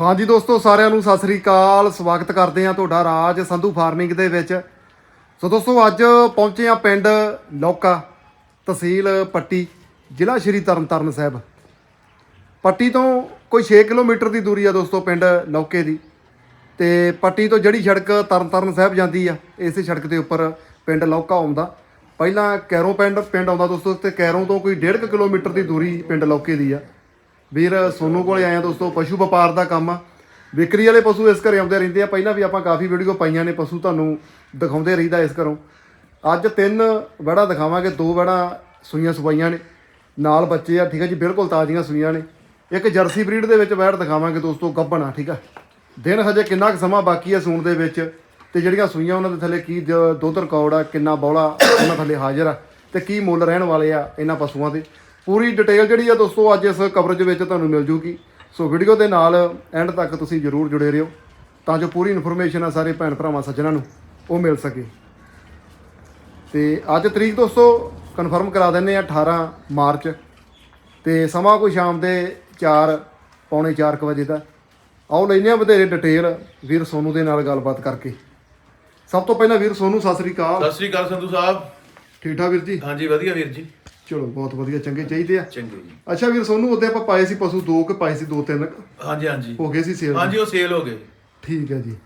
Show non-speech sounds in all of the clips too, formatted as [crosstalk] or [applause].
ਹਾਂਜੀ ਦੋਸਤੋ, ਸਾਰਿਆਂ ਨੂੰ ਸਤਿ ਸ੍ਰੀ ਅਕਾਲ। ਸਵਾਗਤ ਕਰਦੇ ਹਾਂ ਤੁਹਾਡਾ ਰਾਜ ਸੰਧੂ ਫਾਰਮਿੰਗ ਦੇ ਵਿੱਚ। ਸੋ ਦੋਸਤੋ, ਅੱਜ ਪਹੁੰਚੇ ਹਾਂ ਪਿੰਡ ਲੌਕਾ ਤਹਿਸੀਲ ਪੱਟੀ, ਜ਼ਿਲ੍ਹਾ ਸ਼੍ਰੀ ਤਰਨਤਾਰਨ ਸਾਹਿਬ। ਪੱਟੀ ਤੋਂ ਕੋਈ 6 ਕਿਲੋਮੀਟਰ ਦੀ ਦੂਰੀ ਆ ਦੋਸਤੋ ਪਿੰਡ ਲੌਕੇ ਦੀ। ਤੇ ਪੱਟੀ ਤੋਂ ਜਿਹੜੀ ਸੜਕ ਤਰਨਤਾਰਨ ਸਾਹਿਬ ਜਾਂਦੀ ਆ, ਇਸੇ ਸੜਕ ਦੇ ਉੱਪਰ ਪਿੰਡ ਲੌਕਾ ਆਉਂਦਾ। ਪਹਿਲਾਂ ਕੈਰੋਂ ਪਿੰਡ ਪਿੰਡ ਆਉਂਦਾ ਦੋਸਤੋ, ਤੇ ਕੈਰੋਂ ਤੋਂ ਕੋਈ 1.5 ਕਿਲੋਮੀਟਰ ਦੀ ਦੂਰੀ ਪਿੰਡ ਲੌਕੇ ਦੀ ਆ। ਵੀਰ, ਸੋਨੂ ਕੋਲੇ ਆਏ ਆ ਦੋਸਤੋ, ਪਸ਼ੂ ਵਪਾਰ ਦਾ ਕੰਮ ਆ। ਵਿਕਰੀ ਵਾਲੇ ਪਸ਼ੂ ਇਸ ਘਰੇ ਆਉਂਦੇ ਰਹਿੰਦੇ ਆ। ਪਹਿਲਾਂ ਵੀ ਆਪਾਂ ਕਾਫੀ ਵੀਡੀਓ ਪਾਈਆਂ ਨੇ, ਪਸ਼ੂ ਤੁਹਾਨੂੰ ਦਿਖਾਉਂਦੇ ਰਹੀਦਾ ਇਸ ਘਰੋਂ। ਅੱਜ ਤਿੰਨ ਵੜਾ ਦਿਖਾਵਾਂਗੇ, ਦੋ ਵੜਾ ਸੂਈਆਂ ਸਵਾਈਆਂ ਨੇ। ਨਾਲ ਬੱਚੇ ਆ, ਠੀਕ ਆ ਜੀ, ਬਿਲਕੁਲ ਤਾਜ਼ੀਆਂ ਸੂਈਆਂ ਨੇ। ਇੱਕ ਜਰਸੀ ਬਰੀਡ ਦੇ ਵਿੱਚ ਵੈੜ ਦਿਖਾਵਾਂਗੇ ਦੋਸਤੋ, ਗੱਭਣ ਆ ਠੀਕ ਆ। ਦਿਨ ਹਜੇ ਕਿੰਨਾ ਕੁ ਸਮਾਂ ਬਾਕੀ ਆ ਸੂਣ ਦੇ ਵਿੱਚ ਤੇ ਜਿਹੜੀਆਂ ਸੂਈਆਂ ਉਹਨਾਂ ਦੇ ਥੱਲੇ ਕੀ ਦ- ਦੁੱਧ ਰਿਕਾਰਡ ਆ, ਕਿੰਨਾ ਬੌਲਾ ਉਹਨਾਂ ਥੱਲੇ ਹਾਜ਼ਰ ਆ ਤੇ ਕੀ ਮੁੱਲ ਰਹਿਣ ਵਾਲੇ ਆ ਇਹਨਾਂ ਪਸ਼ੂਆਂ ਦੇ। ਪੂਰੀ ਡਿਟੇਲ ਜਿਹੜੀ ਆ ਦੋਸਤੋ ਅੱਜ ਇਸ ਕਵਰੇਜ ਵਿੱਚ ਤੁਹਾਨੂੰ ਮਿਲ ਜੂਗੀ। ਸੋ ਵੀਡੀਓ ਦੇ ਨਾਲ ਐਂਡ ਤੱਕ ਤੁਸੀਂ ਜਰੂਰ ਜੁੜੇ ਰਹੋ ਤਾਂ ਜੋ ਪੂਰੀ ਇਨਫੋਰਮੇਸ਼ਨ ਆ ਸਾਰੇ ਭੈਣ ਭਰਾਵਾਂ ਸੱਜਣਾਂ ਨੂੰ ਉਹ ਮਿਲ ਸਕੇ। ਤੇ ਅੱਜ ਤਰੀਕ ਦੋਸਤੋ ਕਨਫਰਮ ਕਰਾ ਦਿੰਨੇ ਆ 18 ਮਾਰਚ ਤੇ ਸਮਾਂ ਕੋਈ ਸ਼ਾਮ ਦੇ 4 ਪੌਣੇ 4 ਕੁ ਵਜੇ ਦਾ। ਆਓ ਲੈਨੇ ਆ ਵਧੇਰੇ ਡਿਟੇਲ ਵੀਰ ਸੋਨੂ ਦੇ ਨਾਲ ਗੱਲਬਾਤ ਕਰਕੇ। ਸਭ ਤੋਂ ਪਹਿਲਾਂ ਵੀਰ ਸੋਨੂ ਸਤਿ ਸ੍ਰੀ ਅਕਾਲ। ਸਤਿ ਸ੍ਰੀ ਅਕਾਲ ਸੰਧੂ ਸਾਹਿਬ। ਠੀਕ ਠਾਕ ਵੀਰ ਜੀ? ਹਾਂਜੀ ਵਧੀਆ ਵੀਰ ਜੀ। ਚਲੋ ਬਹੁਤ ਵਧੀਆ ਚੰਗੇ ਚਾਹੀਦੇ ਆ। ਚੰਗੇ ਜੀ। ਅੱਛਾ ਵੀਰ ਸੋਨੂ ਉਹਦੇ ਆਪਾਂ ਪਾਏ ਸੀ ਪਸ਼ੂ ਦੋ ਕਿ ਪਾਏ ਸੀ ਦੋ ਤਿੰਨ। ਕੁ। ਹਾਂਜੀ ਹਾਂਜੀ। ਹੋ ਗਏ ਸੀ ਸੇਲ ਹਾਂਜੀ ਉਹ ਸੇਲ ਹੋ ਗਏ। ਠੀਕ ਹੈ ਜੀ।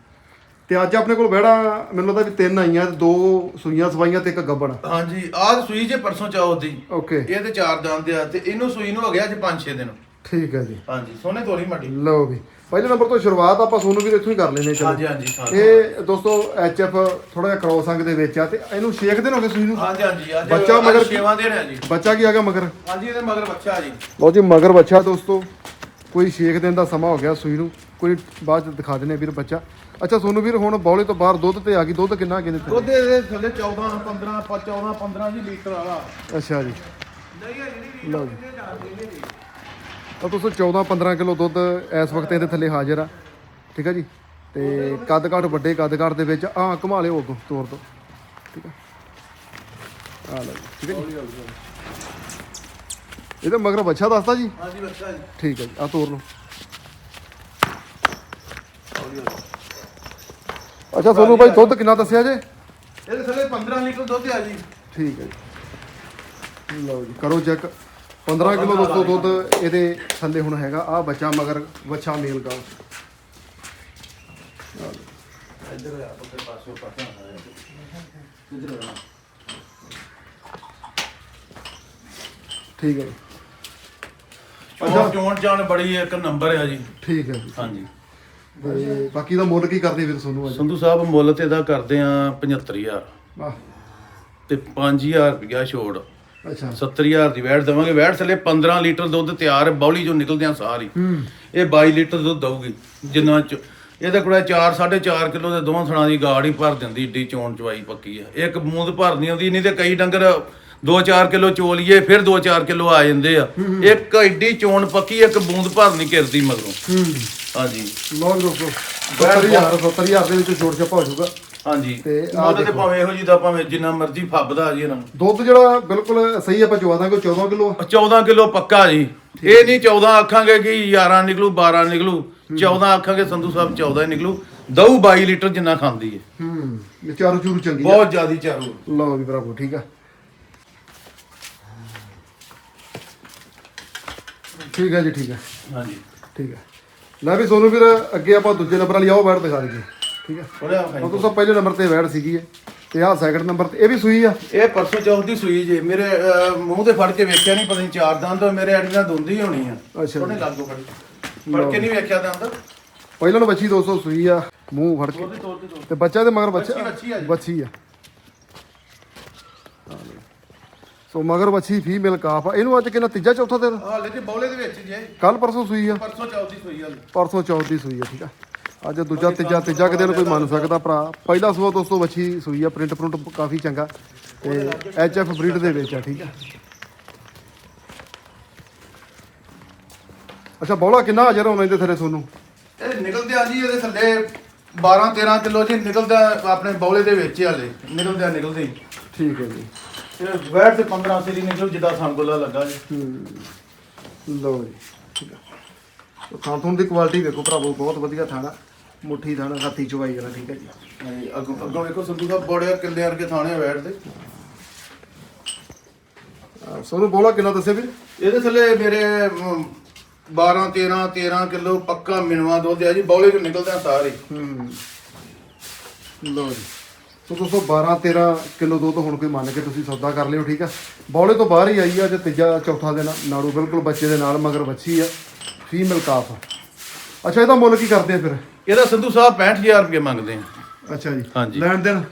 ਤੇ ਅੱਜ ਆਪਣੇ ਕੋਲ ਬਹਿੜਾ ਮੈਨੂੰ ਲੱਗਦਾ ਵੀ ਤਿੰਨ ਆਈਆਂ ਤੇ ਦੋ ਸੂਈਆਂ ਸਵਾਈਆਂ ਤੇ ਇੱਕ ਗੱਬਣ ਹਾਂਜੀ ਆਹ ਸੂਈ ਜੇ ਪਰਸੋਂ ਚੌਥ ਦੀ ਓਕੇ। ਇਹ ਤੇ ਚਾਰ ਦੰਦ ਆ ਤੇ ਇਹਨੂੰ ਸੂਈ ਨੂੰ ਹੋ ਗਿਆ ਅੱਜ 5-6 ਦਿਨ। ਠੀਕ ਹੈ ਜੀ। ਹਾਂਜੀ ਸੋਨੇ ਤੋਰੀ ਮਾਟੀ ਲਓ ਵੀ। ਪਹਿਲੇ ਨੰਬਰ ਤੋਂ ਸ਼ੁਰੂਆਤ ਆਪਾਂ ਸੋਨੂੰ ਵੀਰ ਇੱਥੋਂ ਹੀ ਕਰ ਲੈਨੇ ਚਲੋ। ਹਾਂਜੀ ਹਾਂਜੀ ਹਾਂ। ਇਹ ਦੋਸਤੋ ਐਚਐਫ ਥੋੜਾ ਜਿਹਾ ਕ੍ਰੋਸ ਅੰਗ ਦੇ ਵਿੱਚ ਆ ਤੇ ਇਹਨੂੰ 6 ਦਿਨ ਹੋ ਗਏ ਸੂਈ ਨੂੰ ਹਾਂਜੀ ਹਾਂਜੀ ਅੱਜ ਬੱਚਾ ਅੱਜ ਮਗਰ- ਛੇਵਾਂ ਦਿਨ ਹੈ ਜੀ। ਬੱਚਾ ਕੀ ਆ ਗਿਆ ਮਗਰ? ਹਾਂਜੀ ਇਹਦੇ ਮਗਰ ਬੱਚਾ ਜੀ। ਲਓ ਜੀ ਮਗਰ ਬੱਚਾ ਦੋਸਤੋ। ਕੋਈ 6 ਦਿਨ ਦਾ ਸਮਾਂ ਹੋ ਗਿਆ ਸੂਈ ਨੂੰ। ਕੋਈ ਬਾਅਦ ਚ ਦਿਖਾ ਦਿੰਨੇ ਵੀਰ ਬੱਚਾ। ਅੱਛਾ ਸੋਨੂੰ ਵੀਰ ਹੁਣ ਬੌਲੇ ਤੋਂ ਬਾਹਰ ਦੁੱਧ ਤੇ ਆ ਗਈ। ਦੁੱਧ ਕਿੰਨਾ ਕਿੰਨੇ ਤੇ ਦੁੱਧ ਇਹਦੇ ਥੱਲੇ 14 15 14 15 ਜੀ ਲੀਟਰ ਵਾਲਾ। ਅੱਛਾ ਜੀ। ਨਹੀਂ ਹੈ ਜਿਹੜੀ ਲਓ ਜੀ। ਤਾਂ ਦੋਸਤੋ 14 15 ਕਿਲੋ ਦੁੱਧ ਇਸ ਵਕਤ ਇਹਦੇ ਥੱਲੇ ਹਾਜ਼ਰ ਆ। ਠੀਕ ਆ ਜੀ? ਤੇ ਕੱਦ ਕਾਠ ਵੱਡੇ ਕੱਦ ਕਾਠ ਦੇ ਵਿੱਚ ਆ ਘੁਮਾ ਲਿਓ ਅੱਗੋਂ ਤੋਰ ਤੋਂ ਠੀਕ ਆ? ਆ ਲਓ ਠੀਕ ਹੈ ਜੀ? ਇਹਦਾ ਮਗਰ ਬੱਚਾ ਦੱਸਦਾ ਜੀ? ਬੱਚਾ ਜੀ। ਠੀਕ ਹੈ ਜੀ ਆ ਤੋਰ ਲਓ। ਅੱਛਾ ਸੋਨੂੰ ਭਾਈ ਦੁੱਧ ਕਿੰਨਾ ਦੱਸਿਆ ਜੇ? ਇਹਦੇ ਥੱਲੇ 15 ਲੀਟਰ ਦੁੱਧ ਆ ਜੀ। ਠੀਕ ਹੈ ਜੀ। ਲਓ ਜੀ ਕਰੋ ਚੈੱਕ। 15 ਕਿਲੋ ਦੋਸਤੋ ਦੁੱਧ ਇਹਦੇ ਥੱਲੇ ਹੁਣ ਹੈਗਾ ਆ ਬੱਚਾ ਮਗਰ ਵੱਛਾ ਮੇਲ ਗਾ। ਇੱਧਰ ਆ ਪੱਕੇ ਪਾਸੋਂ ਪਤਾ ਹੈ ਇੱਧਰ ਆ। ਠੀਕ ਹੈ ਜੀ। ਚੋਣ ਜਾਣ ਬੜੀ ਇੱਕ ਨੰਬਰ ਆ ਜੀ। ਠੀਕ ਹੈ ਹਾਂਜੀ। ਤੇ ਬਾਕੀ ਦਾ ਮੁੱਲ ਕੀ ਕਰਦੇ ਫਿਰ ਸੋਨੂੰ ਅੱਜ? ਸੰਧੂ ਸਾਹਿਬ ਮੁੱਲ ਤੇ ਦਾ ਕਰਦੇ ਆ 75000 ਵਾਹ। ਤੇ 5000 ਰੁਪਇਆ ਛੋੜ। ਅੱਛਾ। 70000 ਦੀ ਵੈਟ ਦੇਵਾਂਗੇ। ਵੈਟ ਥੱਲੇ 15 ਲੀਟਰ ਦੁੱਧ ਤਿਆਰ ਹੈ ਬੌਲੀ ਚੋਂ ਨਿਕਲਦੇ ਆ ਸਾਰੀ। ਇਹ 22 ਲੀਟਰ ਦੁੱਧ ਦਊਗੀ ਜਿੰਨਾ ਚ ਇਹਦੇ ਕੋਲ 4 4.5 ਕਿਲੋ ਦੇ ਦੋਵਾਂ ਥਣਾ ਦੀ ਗਾੜ ਹੀ ਭਰ ਦਿੰਦੀ ਏਡੀ ਚੋਣ ਚਵਾਈ ਪੱਕੀ ਆ। ਇੱਕ ਬੂੰਦ ਭਰਨੀ ਆਉਂਦੀ ਨਹੀਂ ਤੇ ਕਈ ਡੰਗਰ 2-4 ਕਿਲੋ ਚੋਲੀਏ ਫਿਰ 2-4 ਕਿਲੋ ਆ ਜਾਂਦੇ ਆ। ਇੱਕ ਏਡੀ ਚੋਣ ਪੱਕੀ ਇੱਕ ਬੂੰਦ ਭਰਨੀ ਕਿਰਦੀ ਮਗਰੋਂ। ਹਾਂਜੀ। ਜੀ ਦੋਸਤੋ 70000 70000 ਦੇ ਵਿੱਚ ਛੋੜ ਛਾਪਾ ਹੋ ਜਾਊਗਾ। ਹਾਂਜੀ। ਤੇ ਆਹ ਤੇ ਭਾਵੇਂ ਇਹੋ ਜੀ ਦਾ ਭਾਵੇਂ ਜਿੰਨਾ ਮਰਜ਼ੀ ਫੱਬਦਾ ਆ ਜੀ ਇਹਨਾਂ ਨੂੰ। ਦੁੱਧ ਜਿਹੜਾ ਬਿਲਕੁਲ ਸਹੀ ਆਪਾਂ ਚਵਾ ਦਾਂਗੇ 14 ਕਿਲੋ 14 ਕਿਲੋ ਪੱਕਾ ਜੀ। ਇਹ ਨਹੀਂ 14 ਆਖਾਂਗੇ ਕਿ 11 ਨਿਕਲੂ 12 ਨਿਕਲੂ। 14 ਆਖਾਂਗੇ ਸੰਧੂ ਸਾਹਿਬ 14 ਹੀ ਨਿਕਲੂ। ਦਊ 22 ਲੀਟਰ ਜਿੰਨਾ ਖਾਂਦੀ ਹੈ। ਹੂੰ ਇਹ ਚਾਰੂ ਚੂਰੂ ਚੰਗੀ ਆ। ਬਹੁਤ ਜ਼ਿਆਦੀ ਚਾਰੂ। ਲਓ ਵੀ ਬਰਾਬਰ ਠੀਕ ਆ। ਠੀਕ ਹੈ ਜੀ ਠੀਕ ਹੈ ਹਾਂਜੀ। ਠੀਕ ਹੈ ਲੈ ਵੀ ਸੋਨੂੰ ਵੀਰ ਅੱਗੇ ਆਪਾਂ ਦੂਜੇ ਨੰਬਰ ਵਾਲੀ ਆਓ ਬੈਠ ਦਿਖਾ ਦਈਏ ਠੀਕ ਹੈ? ਉਹਦਾ ਉਹ ਤੋਂ ਸਭ ਪਹਿਲੇ ਨੰਬਰ ਤੇ ਬੈਠ ਸੀਗੀ ਇਹ ਤੇ ਆਹ ਸੈਕੰਡ ਨੰਬਰ ਤੇ ਇਹ ਵੀ ਸੂਈ ਆ? ਇਹ ਪਰਸੋਂ ਚੌਥ ਦੀ ਸੂਈ ਜੇ ਮੇਰੇ ਅਹ, ਮੂੰਹ ਤੇ ਫੜ ਕੇ ਵੇਖਿਆ ਨਹੀਂ ਪਤਾ ਨਹੀਂ ਚਾਰ ਦੰਦ ਮੇਰੇ ਐਡੀ ਨਾਲ ਦੁੰਦੀ ਹੋਣੀ ਆ। ਅੱਛਾ। ਉਹਨੇ ਲਾਗੋ ਫੜ ਫੜ ਕੇ ਨਹੀਂ ਵੇਖਿਆ ਦੰਦ? ਪਹਿਲਾਂ ਨੂੰ ਬੱਚੀ 200 ਸੂਈ ਆ ਮੂੰਹ ਫੜ ਕੇ। ਉਹਦੇ ਤੇ ਤੇ ਬੱਚਾ ਦੇ ਮਗਰ ਬੱਚਾ ਬੱਚੀ- ਬੱਚੀ ਆ ਜੀ। ਬੱਚੀ ਆ। ਸੋ ਮਗਰ ਬੱਚੀ ਫੀਮੇਲ ਕਾਫ ਆ। ਇਹਨੂੰ ਅੱਜ ਕਿੰਨਾ ਤੀਜਾ ਚੌਥਾ ਦਿਨ? ਹਾਲੇ ਤੇ ਬੌਲੇ ਦੇ ਵਿੱਚ ਜੇ। ਕੱਲ ਪਰਸੋਂ ਸੂਈ ਆ। ਪਰਸੋਂ ਚੌਥ ਦੀ ਸੂਈ ਹਾਲੇ। ਪਰਸੋਂ ਚੌਥ ਦੀ ਸੂਈ ਆ ਠੀਕ ਆ। ਅੱਜ ਦੂਜਾ ਤੀਜਾ ਤੀਜਾ ਕਿ ਦਿਨ ਕੋਈ ਮੰਨ ਸਕਦਾ ਭਰਾ। ਪਹਿਲਾ ਸੂਆ ਦੋਸਤੋ ਬੱਚੀ ਸੂਈ ਆ ਪ੍ਰਿੰਟ ਪ੍ਰਿੰਟ ਕਾਫੀ ਚੰਗਾ। ਤੇ ਐਚ ਐਫ ਬਰੀਡ ਦੇ ਵਿੱਚ ਆ ਠੀਕ ਆ। ਅੱਛਾ ਬੌਲਾ ਕਿੰਨਾ ਹਾਜ਼ਰ ਹੋਣਾ ਇਹਦੇ ਥੱਲੇ ਸੋਨੂੰ? ਇਹ ਨਿਕਲਦੇ ਆ ਜੀ ਇਹਦੇ ਥੱਲੇ 12 13 ਕਿਲੋ ਜੀ ਨਿਕਲਦਾ ਆਪਣੇ ਬੌਲੇ ਦੇ ਵਿੱਚ ਹਾਲੇ। ਨਿਕਲਦੇ ਆ ਨਿਕਲਦੇ ਹੀ। ਠੀਕ ਹੈ ਜੀ। ਇਹ ਵੈਟ ਤੇ 15 ਸਿਰੀ ਨਿਕਲ ਜਿੱਦਾਂ ਸੰਗੋਲਾ ਲੱਗਾ ਜੀ। ਲਓ ਜੀ ਠੀਕ ਆ। ਖਾਣ ਦੀ ਕੁਆਲਿਟੀ ਵੇਖੋ ਭਰਾਵੋ ਬਹੁਤ ਵਧੀਆ ਥਾਣਾ ਮੁੱਠੀ ਥਾਣਾ ਹੱਥੀ ਚਵਾਈ ਵਾਲਾ ਠੀਕ ਹੈ ਜੀ। ਹਾਂਜੀ ਅੱਗੋਂ ਅੱਗੋਂ ਵੇਖੋ ਸੰਧੂ ਸਾਹਿਬ ਬੜੇ ਕਿੱਲੇ ਵਰਗੇ ਥਾਣੇ ਬੈਠਦੇ। ਅਹ ਸੋਨੂੰ ਬੋਲਾ ਕਿੰਨਾ ਦੱਸਿਆ ਵੀਰ? ਇਹਦੇ ਥੱਲੇ ਮੇਰੇ ਅਮ, 12 13 13 ਕਿਲੋ ਪੱਕਾ ਮਿਨਵਾ ਦੁੱਧ ਆ ਜੀ ਬੌਲੇ ਚੋਂ ਨਿਕਲਦੇ ਆ ਸਾਰੇ। ਹੂੰ। ਲੋ ਜੀ। ਸੋ ਦੋਸਤੋ 12 13 ਕਿਲੋ ਦੁੱਧ ਹੁਣ ਕੋਈ ਮੰਨ ਕੇ ਤੁਸੀਂ ਸੌਦਾ ਕਰ ਲਿਓ ਠੀਕ ਆ? ਬੌਲੇ ਤੋਂ ਬਾਹਰ ਹੀ ਆਈ ਆ ਜੇ ਤੀਜਾ ਚੌਥਾ ਦਿਨ ਨਾੜੂ ਬਿਲਕੁਲ ਬੱਚੇ ਦੇ ਨਾਲ ਮਗਰ ਬੱਚੀ ਆ। ਫੀਮੇਲ ਕਾਫ ਅੱਛਾ ਇਹਦਾ ਮੁੱਲ ਕੀ ਕਰਦੇ ਆ ਫਿਰ? ਇਹਦਾ ਸੰਧੂ ਸਾਹਿਬ 65000 ਰੁਪਏ ਮੰਗਦੇ ਆ। ਅੱਛਾ ਜੀ। ਹਾਂਜੀ। ਲੈਣ ਦੇਣ?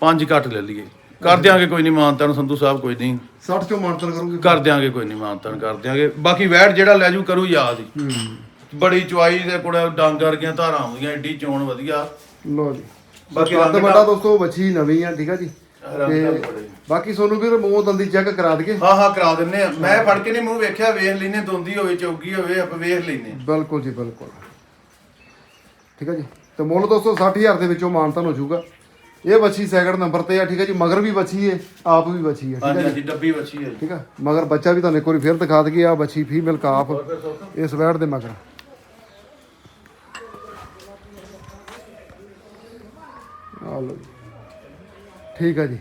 ਪੰਜ ਘੱਟ ਲੈ ਲਈਏ। ਕਰ ਦਿਆਂਗੇ ਕੋਈ ਨਹੀਂ ਮਾਨਤਾ ਨੂੰ ਸੰਧੂ ਸਾਹਿਬ ਕੋਈ ਨਹੀਂ। 60 ਚੋਂ ਮਾਨਤਨ ਕਰੋਗੇ? ਕਰ ਦਿਆਂਗੇ ਕੋਈ ਨਹੀਂ ਮਾਨਤਨ ਕਰ ਦਿਆਂਗੇ। ਬਾਕੀ ਵੈਟ ਜਿਹੜਾ ਲੈ ਜੂ ਕਰੂ ਯਾਦ ਹੀ। ਹੂੰ। ਬੜੀ ਚੁਆਈ ਦੇ ਕੋਲ ਡੰਗ ਵਰਗੀਆਂ ਧਾਰਾਂ ਆਉਂਦੀਆਂ ਏਡੀ ਚੋਣ ਵਧੀਆ। ਲੋ ਜੀ। ਬਾਕੀ ਬਾਕੀ ਰੰਗ ਵੱਡਾ ਦੋਸਤੋ ਬੱਚੀ ਨਵੀਂ ਆ ਠੀਕ ਆ ਜੀ। ਰੰਗ ਬੜੇ। ਬਾਕੀ ਸੋਨੂੰ ਵੀਰ ਮੂੰਹ ਦੰਦੀ ਚੈੱਕ ਕਰਾ ਦਈਏ। ਹਾਂ ਹਾਂ ਕਰਾ ਦਿੰਨੇ ਆ। ਮੈਂ ਫੜ ਕੇ ਨਹੀਂ ਮੂੰਹ ਵੇਖਿਆ ਵੇਖ ਲੈਨੇ ਦੁੰਦੀ ਹੋਵੇ ਚੌਗੀ ਹੋਵੇ ਆਪਾਂ ਵੇਖ ਲੈਨੇ ਬਿਲਕੁਲ ਜੀ ਬਿਲਕੁਲ। ਠੀਕ ਹੈ ਜੀ? ਤੇ ਮੁੱਲ ਦੋਸਤੋ 60000 ਦੇ ਵਿੱਚੋਂ ਮਾਨਤਨ ਹੋ ਜਾਊਗਾ। ਇਹ ਬੱਚੀ ਸੈਕਿੰਡ ਨੰਬਰ ਤੇ ਆ ਠੀਕ ਹੈ ਜੀ? ਮਗਰ ਵੀ ਬੱਚੀ ਹੈ ਆਪ ਵੀ ਬੱਚੀ ਹੈ ਠੀਕ ਹਾਂਜੀ ਹੈ ਹਾਂਜੀ ਡੱਬੀ ਵੱਛੀ ਹੈ ਜੀ। ਠੀਕ ਹੈ ਮਗਰ ਬੱਚਾ ਵੀ ਤੁਹਾਨੂੰ ਇੱਕ ਵਾਰੀ ਫੇਰ ਦਿਖਾ ਦਈਏ ਆ ਬੱਚੀ ਫੀਮੇਲ ਕਾਫ ਇਸ ਵੈੜ ਦੇ ਮਗਰ। ਆ ਲਓ ਜੀ। ਠੀਕ ਹੈ ਜੀ।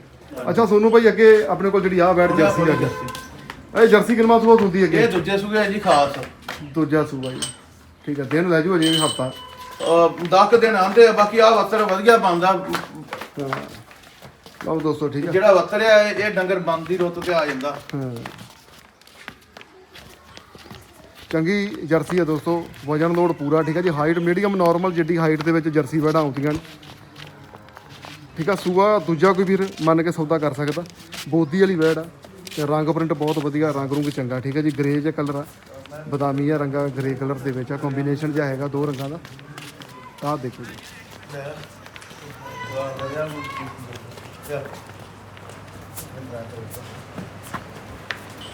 ਅੱਛਾ ਸੋਨੂੰ ਭਾਈ ਅੱਗੇ ਆਪਣੇ ਕੋਲ ਜਿਹੜੀ ਆ ਵੈੜ ਜਰਸੀ ਆ ਜੀ। ਇਹ ਜਰਸੀ ਕਿੰਨਾ ਸੂਆ ਹੁੰਦੀ ਇਹ ਅੱਗੇ ਦੂਜੇ ਸੂਏ ਹੈ ਜੀ ਖਾਸ। ਦੂਜਾ ਸੂਆ ਜੀ। ਠੀਕ ਹੈ ਦਿਨ ਲੈ ਜੂ ਅਜੇ ਹਫਤਾ। 10 ਦਿਨ ਆਂਦੇ ਆ ਬਾਕੀ ਆ ਵੱਤਰ ਵਧੀਆ ਬੰਦਾ ਹਾਂ। ਲਓ ਦੋਸਤੋ ਠੀਕ ਹੈ ਜਿਹੜਾ ਵੱਤਰਿਆ ਇਹ ਇਹ ਡੰਗਰ ਬੰਦੀ ਰੁੱਤ ਤੇ ਆ ਜਾਂਦਾ। ਹਾਂ। ਚੰਗੀ ਜਰਸੀ ਹੈ ਦੋਸਤੋ ਵਜਨ ਲੋਡ ਪੂਰਾ ਠੀਕ ਹੈ ਜੀ। ਹਾਈਟ ਮੀਡੀਅਮ ਨਾਰਮਲ ਜਿੱਡੀ ਹਾਈਟ ਦੇ ਵਿੱਚ ਜਰਸੀ ਵੜਾ ਆਉਂਦੀਆਂ ਨੇ। ਠੀਕ ਆ ਸੂਆ ਦੂਜਾ ਕੋਈ ਵੀਰ ਮੰਨ ਕੇ ਸੌਦਾ ਕਰ ਸਕਦਾ। ਬੋਦੀ ਵਾਲੀ ਵੈੜ ਆ। ਤੇ ਰੰਗ ਪ੍ਰਿੰਟ ਬਹੁਤ ਵਧੀਆ ਰੰਗ ਰੂੰਗ ਚੰਗਾ ਠੀਕ ਹੈ ਜੀ। ਗ੍ਰੇ ਜਿਹਾ ਕਲਰ ਆ। ਬਦਾਮੀ ਆ ਰੰਗਾ ਗ੍ਰੇ ਕਲਰ ਦੇ ਵਿੱਚ ਆ। ਕੰਬੀਨੇਸ਼ਨ ਜਿਹਾ ਹੈਗਾ ਦੋ ਰੰਗਾਂ ਦਾ। ਆਹ ਦੇਖੋ ਜੀ।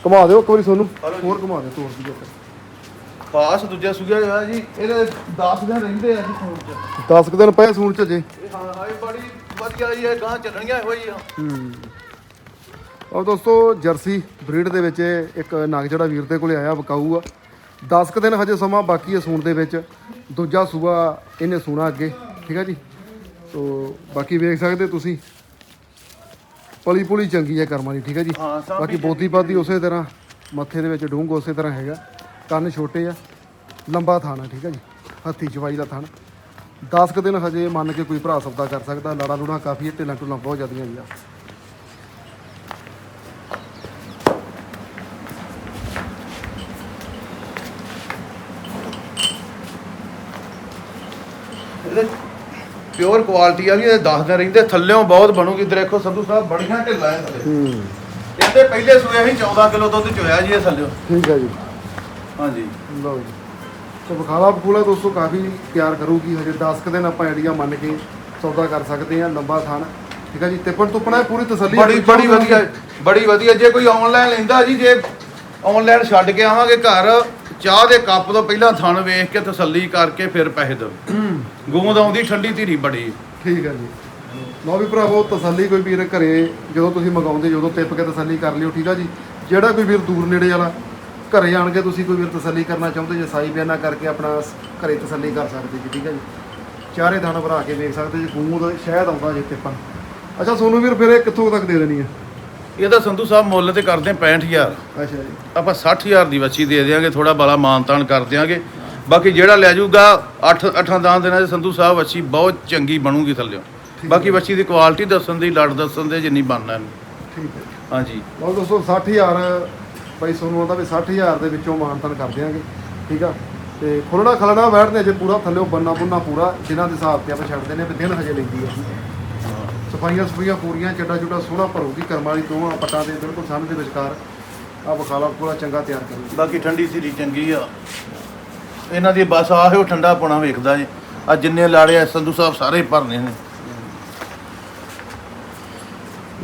ਘੁਮਾ ਦਿਓ ਇੱਕ ਵਾਰੀ ਸੋਨੂੰ। ਹੋਰ ਘੁਮਾ ਦਿਓ ਤੋੜ ਦੀ ਇੱਕ ਖਾਸ ਦੂਜਾ ਹੋਇਆ ਜੀ। ਇਹਦੇ 10 ਦਿਨ ਰਹਿੰਦੇ ਆ ਜੀ ਫੋਨ 'ਚ। 10 ਕੁ ਦਿਨ ਪਏ ਸੂਣ ਚ ਜੇ ਇਹ ਹਾਂ ਹਾਂ ਇਹ ਬੜੀ ਵਧੀਆ ਜੀ ਇਹ ਗਾਂ ਚੱਲਣੀਆਂ ਆ ਹੂੰ। ਔਰ ਦੋਸਤੋ ਜਰਸੀ ਬਰੀਡ ਦੇ ਵਿੱਚ ਇੱਕ ਨਗ ਜਿਹੜਾ ਵੀਰ ਦੇ ਕੋਲੇ ਆਇਆ ਵਿਕਾਊ ਆ। 10 ਕੁ ਦਿਨ ਹਜੇ ਸਮਾਂ ਬਾਕੀ ਹੈ ਸੂਣ ਦੇ ਵਿੱਚ। ਦੂਜਾ ਸੂਆ ਇਹਨੇ ਸੂਣਾ ਅੱਗੇ ਠੀਕ ਆ ਜੀ? ਸੋ ਬਾਕੀ ਵੇਖ ਸਕਦੇ ਤੁਸੀਂ। ਪਲੀ ਪੁਲੀ ਚੰਗੀ ਹੈ ਕਰਮਾਂ ਦੀ ਠੀਕ ਹੈ ਜੀ? ਹਾਂ, ਬਾਕੀ ਬੋਦੀ ਬਾਦੀ ਉਸੇ ਤਰ੍ਹਾਂ ਮੱਥੇ ਦੇ ਵਿੱਚ ਡੂੰਘ ਉਸੇ ਤਰ੍ਹਾਂ ਹੈਗਾ। ਕੰਨ ਛੋਟੇ ਆ ਲੰਬਾ ਥਾਣਾ ਠੀਕ ਹੈ ਜੀ? ਹੱਥੀ ਚਵਾਈ ਦਾ ਥਾਣਾ। 10 ਕੁ ਦਿਨ ਹਜੇ ਮੰਨ ਕੇ ਕੋਈ ਭਰਾ ਸੌਦਾ ਕਰ ਸਕਦਾ ਲਾੜਾ ਲੂੜਾ ਕਾਫੀ ਹੈ ਢਿੱਲਾਂ ਢੁੱਲਾਂ ਬਹੁਤ ਜ਼ਿਆਦੀਆਂ ਜੀ ਆ। ਇਹਦੇ ਪਿਓਰ ਕੁਆਲਿਟੀ ਆ ਵੀ ਇਹ 10 ਦਿਨ ਰਹਿੰਦੇ ਥੱਲਿਓਂ ਬਹੁਤ ਬਣੂਗੀ। ਦੇਖੋ ਸੰਧੂ ਸਾਹਿਬ ਬੜੀਆਂ ਢਿੱਲਾਂ ਇਹ ਥੱਲੇ ਹੂੰ। ਇਹਦੇ ਪਹਿਲੇ ਸੂਏ ਅਸੀਂ 14 ਕਿਲੋ ਦੁੱਧ ਚੋਇਆ ਜੀ ਇਹ ਥੱਲਿਓ ਠੀਕ ਹੈ ਜੀ। ਹਾਂਜੀ। ਲਓ ਜੀ। ਤੇ ਬਖਾਲਾ ਬਖੂਲਾ ਦੋਸਤੋ ਕਾਫੀ ਪਿਆਰ ਕਰੂਗੀ ਹਜੇ 10 ਕੁ ਦਿਨ ਆਪਾਂ ਆਈਡੀਆ ਮੰਨ ਕੇ ਸੌਦਾ ਕਰ ਸਕਦੇ ਆ ਲੰਬਾ ਥਾਣ। ਠੀਕ ਹੈ ਜੀ ਤਿੱਪਣ ਤੁਪਣਾ ਹੈ, ਪੂਰੀ ਤਸੱਲੀ ਬੜੀ ਬੜੀ ਵਧੀਆ ਬੜੀ ਵਧੀਆ। ਜੇ ਕੋਈ ਆਨਲਾਈਨ ਲੈਂਦਾ ਜੀ ਜੇ ਆਨਲਾਈਨ ਛੱਡ ਕੇ ਆਵਾਂਗੇ ਘਰ ਚਾਹ ਦੇ ਕੱਪ ਤੋਂ ਪਹਿਲਾਂ ਥਣ ਵੇਖ ਕੇ ਤਸੱਲੀ ਕਰਕੇ ਫਿਰ ਪੈਸੇ ਹੂੰ। ਗੂੰਦ ਆਉਂਦੀ ਠੰਡੀ ਧੀਰੀ ਬੜੀ। ਠੀਕ ਹੈ ਜੀ। ਲਓ ਵੀ ਭਰਾਵੋ ਤਸੱਲੀ ਕੋਈ ਵੀਰ ਘਰੇ ਜਦੋਂ ਤੁਸੀਂ ਮੰਗਾਉਂਦੇ ਜਦੋਂ ਟਿੱਪ ਕੇ ਤਸੱਲੀ ਕਰ ਲਿਓ ਠੀਕ ਆ ਜੀ। ਜਿਹੜਾ ਕੋਈ ਵੀਰ ਦੂਰ ਨੇੜੇ ਵਾਲਾ ਘਰੇ ਆਣ ਕੇ ਤੁਸੀਂ ਕੋਈ ਵੀਰ ਤਸੱਲੀ ਕਰਨਾ ਚਾਹੁੰਦੇ ਜੇ ਸਾਈ ਬਿਆਨਾ ਕਰਕੇ ਆਪਣਾ ਘਰੇ ਤਸੱਲੀ ਕਰ ਸਕਦੇ ਜੀ ਠੀਕ ਹੈ ਜੀ। ਚਾਰੇ ਦਾਣਾ ਭਰਾ ਕੇ ਵੇਖ ਸਕਦੇ ਜੀ ਗੂੰਦ ਸ਼ਹਿਦ ਆਉਂਦਾ ਜੇ ਟਿੱਪਣ। ਅੱਛਾ ਸੋਨੂੰ ਵੀਰ ਫਿਰ ਇਹ ਕਿੱਥੋਂ ਤੱਕ ਦੇ ਦੇਣੀ ਹੈ ਇਹਦਾ ਸੰਧੂ ਸਾਹਿਬ ਮੁੱਲ ਤੇ ਕਰਦੇ 65000 ਅੱਛਾ ਜੀ। ਆਪਾਂ 60000 ਦੀ ਵੱਛੀ ਦੇ ਦਿਆਂਗੇ ਥੋੜਾ ਬਾਲਾ ਮਾਨਤਾਨ ਕਰ ਦਿਆਂਗੇ। ਬਾਕੀ ਜਿਹੜਾ ਲੈ ਜਾਊਗਾ 8 8 10 ਦਿਨਾਂ ਦੇ ਸੰਧੂ ਸਾਹਿਬ ਵੱਛੀ ਬਹੁਤ ਚੰਗੀ ਬਣੂਗੀ ਥੱਲਿਓ। ਬਾਕੀ ਵੱਛੀ ਦੀ ਕੁਆਲਿਟੀ ਦੱਸਣ ਦੀ ਲੜ ਦੱਸਣ ਦੇ ਜਿੰਨੀ ਬਣਨਾ ਠੀਕ ਹੈ। ਹਾਂਜੀ। ਲਓ ਦੋਸਤੋ 60000 ਬਾਈ ਸੋਨੂੰ ਆਉਂਦਾ ਵੀ 60000 ਦੇ ਵਿੱਚੋਂ ਮਾਨਤਨ ਕਰ ਦਿਆਂਗੇ। ਠੀਕ ਆ? ਤੇ ਖੁੱਲਣਾ ਖਲਣਾ ਬੈਠਦੇ ਜੇ ਪੂਰਾ ਥੱਲੇ ਬੰਨਾ ਬੁੰਨਾ ਪੂਰਾ ਜਿਨ੍ਹਾਂ ਦੇ ਹਿਸਾਬ ਤੇ ਆਪਾਂ ਛੱਡਦੇ ਨੇ ਵੀ ਦਿਨ ਹਜੇ ਲੈਂਦੀ ਹੈ ਸਫਾਈਆਂ ਸਫਾਈਆਂ ਪੂਰੀਆਂ ਚੱਡਾ ਚੁੱਡਾ ਸੋਹਣਾ ਭਰੂਗੀ ਕਰਮ ਵਾਲੀ ਦੋਵਾਂ ਪੱਟਾਂ ਦੇ ਬਿਲਕੁਲ ਸਾਹਮਣੇ ਦੇ ਵਿਚਕਾਰ। ਆ ਬਖਾਲਾ ਪੂਰਾ ਚੰਗਾ ਤਿਆਰ ਕਰੂਗੀ। ਬਾਕੀ ਠੰਡੀ ਧੀਰੀ ਚੰਗੀ ਆ। ਇਹਨਾਂ ਦੀ ਬਸ ਆਹੋ ਠੰਡਾ ਪੋਣਾ ਵੇਖਦਾ ਜੀ। ਆ ਜਿੰਨੇ ਲਾੜੇ ਆ ਸੰਧੂ ਸਾਹਿਬ ਸਾਰੇ ਭਰਨੇ ਨੇ।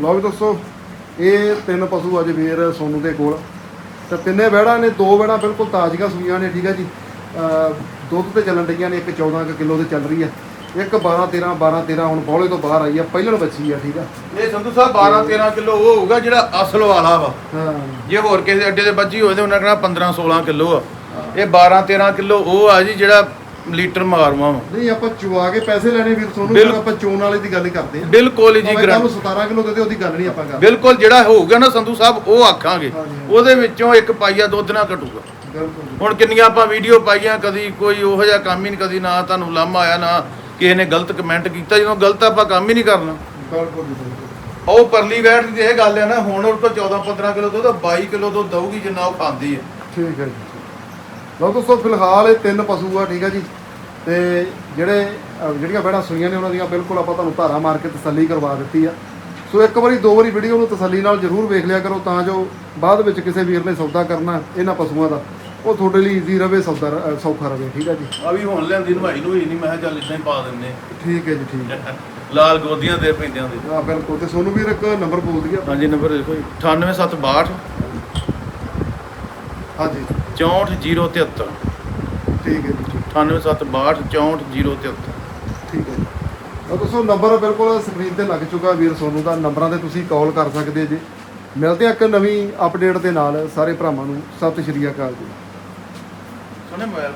ਲਓ ਵੀ ਦੋਸਤੋ ਇਹ ਤਿੰਨ ਪਸ਼ੂ ਅੱਜ ਵੀਰ ਸੋਨੂ ਦੇ ਕੋਲ। ਤੇ ਤਿੰਨੇ ਵਹਿੜਾਂ ਨੇ ਦੋ ਵਹਿੜਾਂ ਬਿਲਕੁਲ ਤਾਜ਼ੀਆਂ ਸੂਈਆਂ ਨੇ ਠੀਕ ਹੈ ਜੀ। ਦੁੱਧ ਤੇ ਚੱਲਣ ਡਈਆਂ ਨੇ ਇੱਕ 14 ਕੁ ਕਿਲੋ ਤੇ ਚੱਲ ਰਹੀ ਹੈ ਇੱਕ 12 13 12 13 ਹੁਣ ਬੌਲੇ ਤੋਂ ਬਾਹਰ ਆਈ ਆ ਪਹਿਲਣ ਬੱਚੀ ਆ ਠੀਕ ਆ। ਇਹ ਸੰਧੂ ਸਾਹਿਬ 12 13 ਕਿਲੋ ਉਹ ਹੋਊਗਾ ਜਿਹੜਾ ਅਸਲ ਵਾਲਾ ਵਾ। ਹਾਂ। ਜੇ ਹੋਰ ਕਿਸੇ ਅੱਡੇ ਦੇ ਬੱਜੀ ਹੋਏ ਤੇ ਉਹਨਾਂ ਕਹਣਾ 15 16 ਕਿਲੋ ਆ। ਇਹ 12 13 ਕਿਲੋ ਉਹ ਆ ਜੀ ਜਿਹੜਾ ਲੀਟਰ ਮਾਰਵਾ ਵਾ। ਨਹੀਂ ਆਪਾਂ ਚੁਆ ਕੇ ਪੈਸੇ ਲੈਣੇ ਵੀਰ ਪਰ ਆਪਾਂ ਚੋਣ ਵਾਲੇ ਦੀ ਗੱਲ ਕਰਦੇ ਹਾਂ। ਬਿਲਕੁਲ ਜੀ ਨੂੰ 17 ਕਿਲੋ ਦੇ ਉਹਦੀ ਗੱਲ ਨਹੀਂ ਆਪਾਂ ਕਰਦੇ। ਬਿਲਕੁਲ ਜਿਹੜਾ ਹੋਊਗਾ ਨਾ ਸੰਧੂ ਸਾਹਿਬ ਉਹ ਆਖਾਂਗੇ। ਉਹਦੇ ਵਿੱਚੋਂ ਇੱਕ ਪਾਈਆ ਦੁੱਧ ਨਾ ਘਟੂਗਾ। ਹੁਣ ਕਿੰਨੀਆਂ ਆਪਾਂ ਵੀਡੀਓ ਪਾਈਆਂ ਕਦੀ ਕੋਈ ਉਹੋ ਜਿਹਾ ਕੰਮ ਹੀ ਨਹੀਂ ਕਦੀ ਨਾ ਤੁਹਾਨੂੰ ਲਾਮਾ ਆਇਆ ਨਾ ਕਿਸੇ ਨੇ ਗਲਤ ਕਮੈਂਟ ਕੀਤਾ, ਜਦੋਂ ਗਲਤ ਆਪਾਂ ਕੰਮ ਹੀ ਨਹੀਂ ਕਰਨਾ। ਬਿਲਕੁਲ ਉਹ ਪਰਲੀ ਵੈਟ ਦੀ ਇਹ ਗੱਲ ਹੈ ਨਾ, ਹੁਣ ਉਹ ਤੋਂ 14 15 ਕਿਲੋ ਦੁੱਧ 22 ਕਿਲੋ ਦੁੱਧ ਦਊਗੀ ਜਿੰਨਾ ਉਹ ਖਾਂਦੀ ਹੈ। ਠੀਕ ਹੈ ਜੀ। ਲਓ ਦੋਸਤੋ, ਫਿਲਹਾਲ ਇਹ ਤਿੰਨ ਪਸ਼ੂ ਆ, ਠੀਕ ਹੈ ਜੀ। ਤੇ ਜਿਹੜੇ ਜਿਹੜੀਆਂ ਬੈੜਾਂ ਸੂਈਆਂ ਨੇ, ਉਹਨਾਂ ਦੀਆਂ ਬਿਲਕੁਲ ਆਪਾਂ ਤੁਹਾਨੂੰ ਧਾਰਾ ਮਾਰ ਕੇ ਤਸੱਲੀ ਕਰਵਾ ਦਿੱਤੀ ਆ। ਸੋ ਇੱਕ ਵਾਰੀ, ਦੋ ਵਾਰੀ ਵੀਡੀਓ ਨੂੰ ਤਸੱਲੀ ਨਾਲ ਜ਼ਰੂਰ ਵੇਖ ਲਿਆ ਕਰੋ, ਤਾਂ ਜੋ ਬਾਅਦ ਵਿੱਚ ਕਿਸੇ ਵੀਰ ਨੇ ਸੌਦਾ ਕਰਨਾ ਇਹਨਾਂ ਪਸ਼ੂਆਂ ਦਾ। ਉਹ ਤੁਹਾਡੇ ਲਈ ਈਜ਼ੀ ਰਵੇ ਸੌਦਾ ਰ- ਸੌਖਾ ਰਵੇ ਠੀਕ ਹੈ ਜੀ? ਆ ਵੀ ਹੁਣ ਲੈਂਦੀ ਨਵਾਈ ਨੂੰ ਹੀ ਨਹੀਂ ਮੈਂ ਕਿਹਾ ਚੱਲ ਇਦਾਂ ਹੀ ਪਾ ਦਿੰਨੇ ਠੀਕ ਹੈ ਜੀ ਠੀਕ ਹੈ। [laughs] ਲਾਲ ਗੋਦੀਆਂ ਦੇ ਪੈਂਦਿਆਂ ਦੇ। ਆ ਬਿਲਕੁਲ। ਤੇ ਸੋਨੂੰ ਵੀਰ ਇੱਕ ਨੰਬਰ ਬੋਲ ਦਈਏ ਹਾਂਜੀ ਨੰਬਰ ਦੇਖੋ ਜੀ। 98762 ਹਾਂਜੀ। 64073 ਠੀਕ ਹੈ ਜੀ ਠੀਕ। 98762 64073 ਠੀਕ ਹੈ ਜੀ। ਤਾਂ ਦੋਸਤੋ ਨੰਬਰ ਬਿਲਕੁਲ ਸਕਰੀਨ ਤੇ ਲੱਗ ਚੁੱਕਾ ਵੀਰ ਸੋਨੂ ਦਾ। ਨੰਬਰਾਂ ਤੇ ਤੁਸੀਂ ਕਾਲ ਕਰ ਸਕਦੇ ਜੀ। ਮਿਲਦੇ ਹਾਂ ਇੱਕ ਨਵੀਂ ਅਪਡੇਟ ਦੇ ਨਾਲ ਸਾਰੇ ਭਰਾਵਾਂ ਨੂੰ। ਸਤਿ ਸ਼੍ਰੀ ਅਕਾਲ ਜੀ। ਸੁਣੇ ਮੋਬਾਈਲ